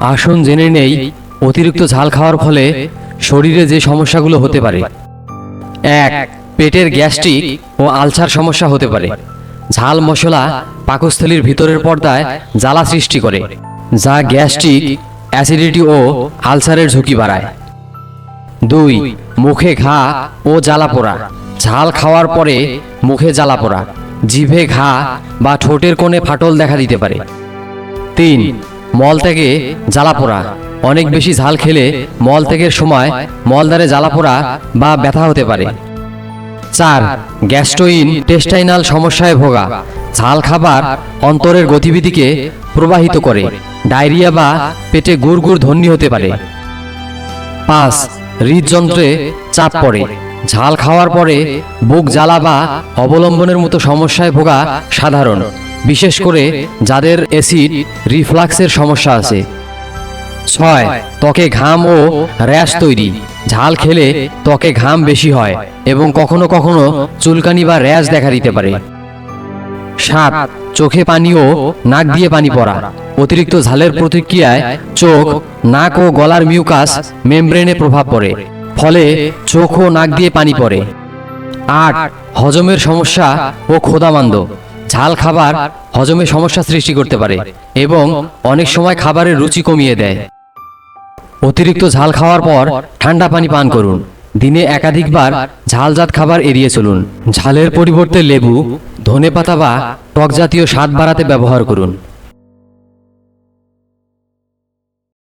আসুন জেনে নেই, অতিরিক্ত ঝাল খাওয়ার ফলে শরীরে যে সমস্যাগুলো হতে পারে। এক, পেটের গ্যাস্ট্রিক ও আলসার সমস্যা হতে পারে। ঝাল মশলা পাকস্থলীর ভিতরের পর্দায় জ্বালা সৃষ্টি করে, যা গ্যাস্ট্রিক, অ্যাসিডিটি ও আলসারের ঝুঁকি বাড়ায়। দুই, মুখে ঘা ও জ্বালা পোড়া। ঝাল খাওয়ার পরে মুখে জ্বালা পোড়া। জিভে ঘা বা ঠোঁটের কোণে ফাটল দেখা দিতে পারে। তিন মল থেকে জ্বালা পোড়া। অনেক বেশি ঝাল খেলে মল ত্যাগের সময় মলদ্বারে জ্বালা পোড়া বা ব্যথা হতে পারে। চার, গ্যাস্ট্রোইন টেস্টাইনাল সমস্যায় ভোগা। ঝাল খাবার অন্তরের গতিবিধিকে প্রবাহিত করে। ডায়রিয়া বা পেটে গুড় গুড় ধ্বনি হতে পারে। পাঁচ, হৃদযন্ত্রে চাপ পড়ে। ঝাল খাওয়ার পরে বুক জ্বালা বা অবলম্বনের মতো সমস্যায় ভোগা সাধারণ। বিশেষ করে যাদের অ্যাসিড রিফ্লাক্সের সমস্যা আছে। ছয়, ত্বকে ঘাম ও র্যাশ তৈরি। ঝাল খেলে ত্বকে ঘাম বেশি হয় এবং কখনো কখনো চুলকানি বা র্যাশ দেখা দিতে পারে। সাত, চোখে পানি ও নাক দিয়ে পানি পড়া। অতিরিক্ত ঝালের প্রতিক্রিয়ায় চোখ, নাক ও গলার মিউকাস মেমব্রেনে প্রভাব পড়ে, ফলে চোখ ও নাক দিয়ে পানি পড়ে। আট, হজমের সমস্যা ও ক্ষুধামান্দ। ঝাল খাবার হজমে সমস্যা সৃষ্টি করতে পারে এবং অনেক সময় খাবারের রুচি কমিয়ে দেয়। অতিরিক্ত ঝাল খাওয়ার পর ঠান্ডা পানি পান করুন। দিনে একাধিকবার ঝালজাত খাবার এড়িয়ে চলুন। ঝালের পরিবর্তে লেবু ধনে পাতা বা টক জাতীয় স্বাদ বাড়াতে ব্যবহার করুন।